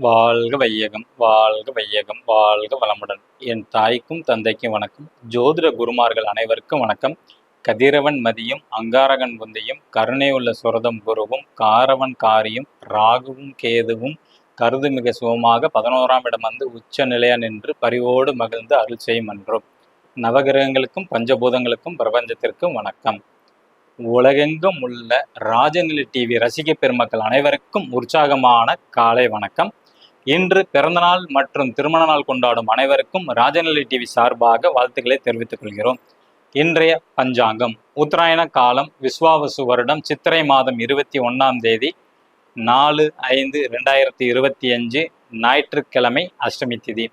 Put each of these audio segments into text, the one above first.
வாழ்க வையகம் வாழ்க வையகம் வாழ்க வளமுடன். என் தாய்க்கும் தந்தைக்கும் வணக்கம். ஜோதிட குருமார்கள் அனைவருக்கும் வணக்கம். கதிரவன் மதியும் அங்காரகன் புந்தையும் கருணையுள்ள சுரதம் குருவும் காரவன் காரியும் ராகுவும் கேதுவும் கருதுமிக சுகமாக பதினோராம் இடம் வந்து உச்ச நிலையா நின்று பரிவோடு மகிழ்ந்து அருள் செய்யும் நவகிரகங்களுக்கும் பஞ்சபூதங்களுக்கும் பிரபஞ்சத்திற்கும் வணக்கம். உலகெங்கும் உள்ள ராஜநிலை டிவி ரசிக பெருமக்கள் அனைவருக்கும் உற்சாகமான காலை வணக்கம். இன்று பிறந்தநாள் மற்றும் திருமண நாள் கொண்டாடும் அனைவருக்கும் ராஜநிலை டிவி சார்பாக வாழ்த்துக்களை தெரிவித்துக் கொள்கிறோம். இன்றைய பஞ்சாங்கம் உத்தராயண காலம் விஸ்வாவசு வருடம் சித்திரை மாதம் இருபத்தி ஒன்றாம் தேதி நாலு ஐந்து ரெண்டாயிரத்தி இருபத்தி அஞ்சு ஞாயிற்றுக்கிழமை அஷ்டமி திதி.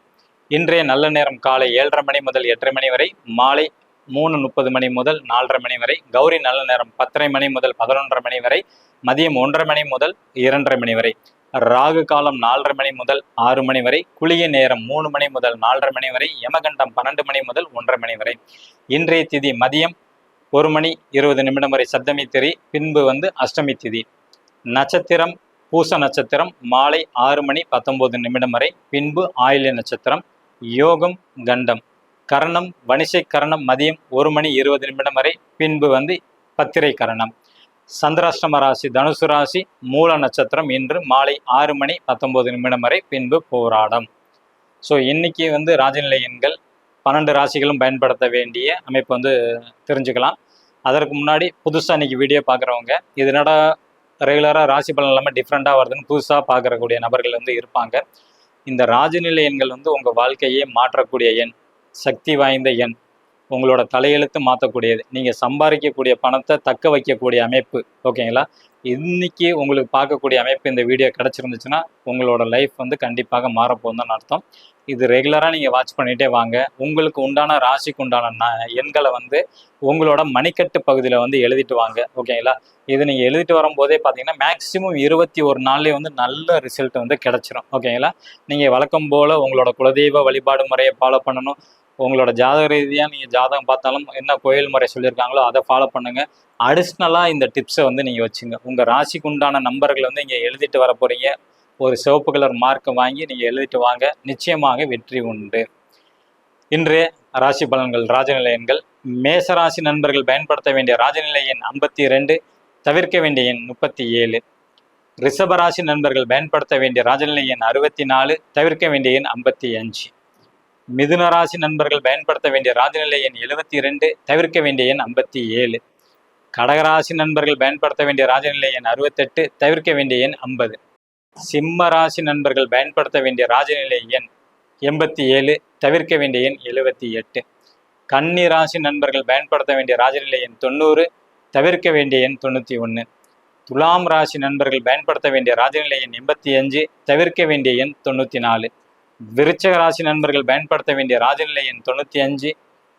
இன்றைய நல்ல நேரம் காலை ஏழரை மணி முதல் எட்டரை மணி வரை மாலை மூணு முப்பது மணி முதல் நாலரை மணி வரை கௌரி நல்ல நேரம் பத்தரை மணி முதல் பதினொன்றரை மணி வரை மதியம் ஒன்றரை மணி முதல் இரண்டரை மணி வரை. ராகு காலம் நாலரை மணி முதல் ஆறு மணி வரை குளிய நேரம் மூணு மணி முதல் நாலரை மணி வரை யமகண்டம் பன்னெண்டு மணி முதல் ஒன்றரை மணி வரை. இன்றைய திதி மதியம் ஒரு மணி இருபது நிமிடம் வரை சப்தமி திதி பின்பு வந்து அஷ்டமி திதி. நட்சத்திரம் பூச நட்சத்திரம் மாலை ஆறு மணி பத்தொன்பது நிமிடம் வரை பின்பு ஆயில நட்சத்திரம் யோகம் கண்டம். கரணம் வணிசை கரணம் மதியம் ஒரு மணி இருபது நிமிடம் வரை பின்பு வந்து பத்திரை கரணம். சந்திராஷ்டம ராசி தனுசு ராசி மூல நட்சத்திரம் இன்று மாலை ஆறு மணி பத்தொன்பது நிமிடம் வரை பின்பு போராடம். ஸோ இன்னைக்கு வந்து ராஜநிலை எண்கள் பன்னெண்டு ராசிகளும் பயன்படுத்த வேண்டிய அமைப்பு வந்து தெரிஞ்சுக்கலாம். அதற்கு முன்னாடி புதுசாக இன்னைக்கு வீடியோ பார்க்குறவங்க இதனோட ரெகுலராக ராசி பலன் இல்லாமல் டிஃப்ரெண்ட்டாக வருதுன்னு புதுசாக பார்க்குறக்கூடிய நபர்கள் வந்து இருப்பாங்க. இந்த ராஜநிலை எண்கள் வந்து உங்கள் வாழ்க்கையே மாற்றக்கூடிய எண் சக்தி வாய்ந்த எண் உங்களோட தலையெழுத்து மாற்றக்கூடியது நீங்கள் சம்பாதிக்கக்கூடிய பணத்தை தக்க வைக்கக்கூடிய அமைப்பு. ஓகேங்களா? இன்னைக்கு உங்களுக்கு பார்க்கக்கூடிய அமைப்பு இந்த வீடியோ கிடச்சிருந்துச்சுன்னா உங்களோட லைஃப் வந்து கண்டிப்பாக மாறப்போகுதுன்னு அர்த்தம். இது ரெகுலராக நீங்கள் வாட்ச் பண்ணிகிட்டே வாங்க. உங்களுக்கு உண்டான ராசிக்கு உண்டான எண்களை வந்து உங்களோட மணிக்கட்டு பகுதியில் வந்து எழுதிட்டு வாங்க. ஓகேங்களா? இது நீங்கள் எழுதிட்டு வரும்போதே பார்த்தீங்கன்னா மேக்ஸிமம் இருபத்தி ஒரு நாள்லேயே வந்து நல்ல ரிசல்ட் வந்து கிடச்சிரும். ஓகேங்களா? நீங்கள் வழக்கம் போல் உங்களோட குலதெய்வ வழிபாடு முறையை ஃபாலோ பண்ணணும். உங்களோட ஜாதக ரீதியாக நீங்கள் ஜாதகம் பார்த்தாலும் என்ன கோயில் முறை சொல்லியிருக்காங்களோ அதை ஃபாலோ பண்ணுங்க. அடிஷ்னலாக இந்த டிப்ஸை வந்து நீங்கள் வச்சுங்க. உங்கள் ராசிக்கு உண்டான நம்பர்களை வந்து இங்கே எழுதிட்டு வர போகிறீங்க ஒரு சிவப்பு கலர் மார்க்கை வாங்கி நீங்கள் எழுதிட்டு வாங்க. நிச்சயமாக வெற்றி உண்டு. இன்றைய ராசி பலன்கள் ராஜநிலை எண்கள் மேசராசி நண்பர்கள் பயன்படுத்த வேண்டிய ராஜநிலை எண் ஐம்பத்தி ரெண்டு தவிர்க்க வேண்டிய எண் முப்பத்தி ஏழு. ரிஷபராசி நண்பர்கள் பயன்படுத்த வேண்டிய ராஜநிலை எண் அறுபத்தி நாலு தவிர்க்க வேண்டிய எண் ஐம்பத்தி அஞ்சு. மிதுன ராசி நண்பர்கள் பயன்படுத்த வேண்டிய ராஜநிலை எண் எழுபத்தி ரெண்டு தவிர்க்க வேண்டிய எண் ஐம்பத்தி ஏழு. கடகராசி நண்பர்கள் பயன்படுத்த வேண்டிய ராஜநிலை எண் அறுபத்தெட்டு தவிர்க்க வேண்டிய எண் ஐம்பது. சிம்ம ராசி நண்பர்கள் பயன்படுத்த வேண்டிய ராஜநிலை எண் எண்பத்தி ஏழு தவிர்க்க வேண்டிய எண் எழுபத்தி எட்டு. கன்னி ராசி நண்பர்கள் பயன்படுத்த வேண்டிய ராஜநிலை எண் தொண்ணூறு தவிர்க்க வேண்டிய எண் தொண்ணூற்றி ஒன்று. துலாம் ராசி நண்பர்கள் பயன்படுத்த வேண்டிய ராஜநிலை எண் எண்பத்தி அஞ்சு தவிர்க்க வேண்டிய எண் தொண்ணூற்றி நாலு. விருச்சக ராசி நண்பர்கள் பயன்படுத்த வேண்டிய ராஜநிலை எண் தொண்ணூற்றி அஞ்சு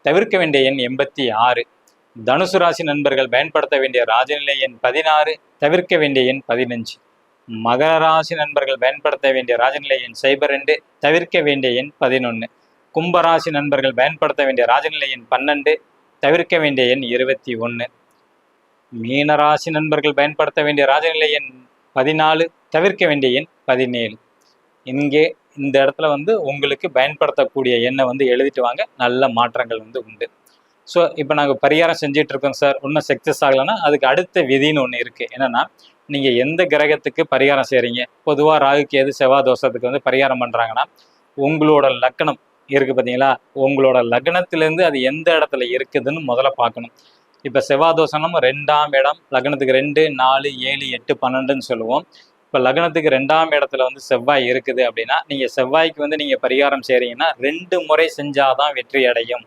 தவிர்க்க வேண்டிய எண் எண்பத்தி ஆறு. தனுசு ராசி நண்பர்கள் பயன்படுத்த வேண்டிய ராஜநிலை எண் பதினாறு தவிர்க்க வேண்டிய எண் பதினஞ்சு. மகர ராசி நண்பர்கள் பயன்படுத்த வேண்டிய ராஜநிலை எண் சைபர் ரெண்டு தவிர்க்க வேண்டிய எண் பதினொன்று கும்பராசி நண்பர்கள் பயன்படுத்த வேண்டிய ராஜநிலை எண் பன்னெண்டு தவிர்க்க வேண்டிய எண் இருபத்தி ஒன்று மீனராசி நண்பர்கள் பயன்படுத்த வேண்டிய ராஜநிலை எண் பதினாலு தவிர்க்க வேண்டிய எண் பதினேழு. இங்கே இந்த இடத்துல வந்து உங்களுக்கு பயன்படுத்தக்கூடிய எண்ணெய் வந்து எழுதிட்டு வாங்க. நல்ல மாற்றங்கள் வந்து உண்டு. ஸோ இப்போ நாங்கள் பரிகாரம் செஞ்சுட்டு இருக்கோம் சார். இன்னும் சக்ஸஸ் ஆகலைன்னா அதுக்கு அடுத்த விதின்னு ஒன்று இருக்குது என்னன்னா நீங்கள் எந்த கிரகத்துக்கு பரிகாரம் செய்கிறீங்க பொதுவாக ராகு கேது செவ்வாய் தோஷத்துக்கு வந்து பரிகாரம் பண்ணுறாங்கன்னா உங்களோட லக்னம் இருக்குது பார்த்தீங்களா உங்களோட லக்னத்திலேருந்து அது எந்த இடத்துல இருக்குதுன்னு முதல்ல பார்க்கணும். இப்போ செவ்வாய் தோஷம் ரெண்டாம் இடம் லக்னத்துக்கு ரெண்டு நாலு ஏழு எட்டு பன்னெண்டுன்னு சொல்லுவோம். இப்போ லக்னத்துக்கு ரெண்டாம் இடத்துல வந்து செவ்வாய் இருக்குது அப்படின்னா நீங்கள் செவ்வாய்க்கு வந்து நீங்கள் பரிகாரம் செய்கிறீங்கன்னா ரெண்டு முறை செஞ்சாதான் வெற்றி அடையும்.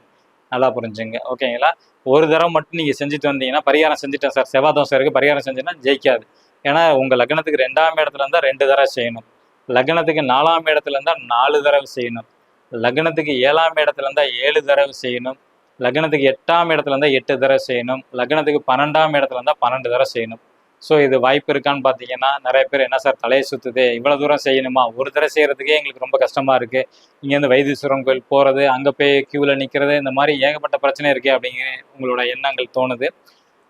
நல்லா புரிஞ்சுங்க. ஓகேங்களா? ஒரு தடவை மட்டும் நீங்கள் செஞ்சுட்டு வந்தீங்கன்னா பரிகாரம் செஞ்சுட்டேன் சார். செவ்வாய் தோசை இருக்குது பரிகாரம் செஞ்சுன்னா ஜெயிக்காது. ஏன்னா உங்கள் லக்னத்துக்கு ரெண்டாம் இடத்துல இருந்தால் ரெண்டு தடவை செய்யணும். லக்னத்துக்கு நாலாம் இடத்துல இருந்தால் நாலு தடவை செய்யணும். லக்னத்துக்கு ஏழாம் இடத்துல இருந்தால் ஏழு தடவை செய்யணும். லக்னத்துக்கு எட்டாம் இடத்துல இருந்தால் எட்டு தடவை செய்யணும். லக்னத்துக்கு பன்னெண்டாம் இடத்துல இருந்தால் பன்னெண்டு தடவை செய்யணும். ஸோ இது வாய்ப்பு இருக்கான்னு பார்த்தீங்கன்னா நிறைய பேர் என்ன சார் தலையை சுற்றுது இவ்வளோ தூரம் செய்யணுமா? ஒரு தடவை செய்கிறதுக்கே எங்களுக்கு ரொம்ப கஷ்டமாக இருக்குது இங்கேருந்து வைத்தீஸ்வரன் கோயில் போகிறது அங்கே போய் க்யூவில் நிற்கிறது இந்த மாதிரி ஏகப்பட்ட பிரச்சனை இருக்குது அப்படிங்கிற உங்களோட எண்ணங்கள் தோணுது.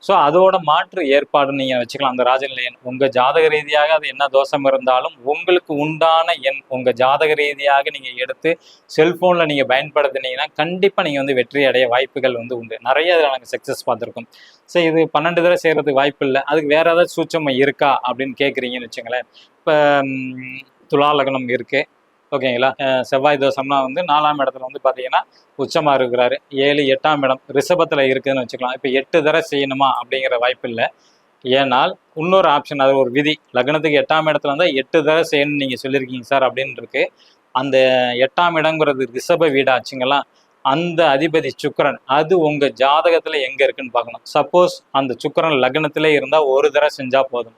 ஸோ அதோட மாற்று ஏற்பாடு நீங்கள் வச்சுக்கலாம். அந்த ராஜநிலை எண் உங்கள் ஜாதக ரீதியாக அது என்ன தோஷம் இருந்தாலும் உங்களுக்கு உண்டான எண் உங்கள் ஜாதக ரீதியாக நீங்கள் எடுத்து செல்ஃபோனில் நீங்கள் பயன்படுத்தினீங்கன்னா கண்டிப்பாக நீங்கள் வந்து வெற்றி அடைய வாய்ப்புகள் வந்து உண்டு. நிறைய இதில் நாங்கள் சக்ஸஸ் பார்த்துருக்கோம். ஸோ இது பன்னெண்டு தடவை செய்கிறதுக்கு வாய்ப்பு இல்லை. அதுக்கு வேறு ஏதாவது சூட்சம் இருக்கா அப்படின்னு கேட்குறீங்கன்னு வச்சுங்களேன். இப்போ துலா லக்னம் இருக்குது ஓகேங்களா? செவ்வாய் தோஷம்னா வந்து நாலாம் இடத்துல வந்து பார்த்தீங்கன்னா உச்சமாக இருக்கிறாரு. ஏழு எட்டாம் இடம் ரிஷபத்தில் இருக்குதுன்னு வச்சுக்கலாம். இப்போ எட்டு தடவை செய்யணுமா அப்படிங்கிற வாய்ப்பு இல்லை. ஏனால் இன்னொரு ஆப்ஷன் அது ஒரு விதி. லக்னத்துக்கு எட்டாம் இடத்துல இருந்தால் எட்டு தடவை செய்யணும்னு நீங்கள் சொல்லியிருக்கீங்க சார் அப்படின்னு இருக்கு அந்த எட்டாம் இடங்கிறது ரிஷப வீடாச்சுங்களா அந்த அதிபதி சுக்கரன் அது உங்கள் ஜாதகத்தில் எங்கே இருக்குன்னு பார்க்கணும். சப்போஸ் அந்த சுக்கரன் லக்னத்திலே இருந்தால் ஒரு தடவை செஞ்சால் போதும்.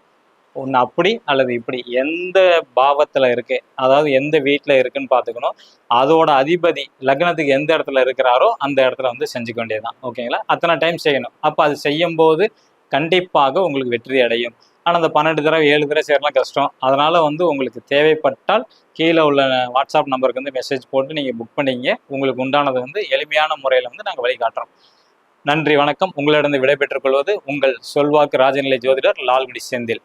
ஒன்று அப்படி அல்லது இப்படி. எந்த பாவத்தில் இருக்கு? அதாவது எந்த வீட்டில் இருக்குன்னு பார்த்துக்கணும். அதோட அதிபதி லக்னத்துக்கு எந்த இடத்துல இருக்கிறாரோ அந்த இடத்துல வந்து செஞ்சுக்க வேண்டியதுதான். ஓகேங்களா? அத்தனை டைம் செய்யணும். அப்போ அது செய்யும் போது கண்டிப்பாக உங்களுக்கு வெற்றி அடையும். ஆனால் அந்த பன்னெண்டு தடவை ஏழு தடவை சேரலாம் கஷ்டம். அதனால் வந்து உங்களுக்கு தேவைப்பட்டால் கீழே உள்ள வாட்ஸ்அப் நம்பருக்கு வந்து மெசேஜ் போட்டு நீங்கள் புக் பண்ணிங்க. உங்களுக்கு உண்டானது வந்து எளிமையான முறையில் வந்து நாங்கள் வழிகாட்டுறோம். நன்றி வணக்கம். உங்களிடம் விடைபெற்றுக் கொள்வது உங்கள் சொல்வாக்கு ராஜநிலை ஜோதிடர் லால்குடி செந்தில்.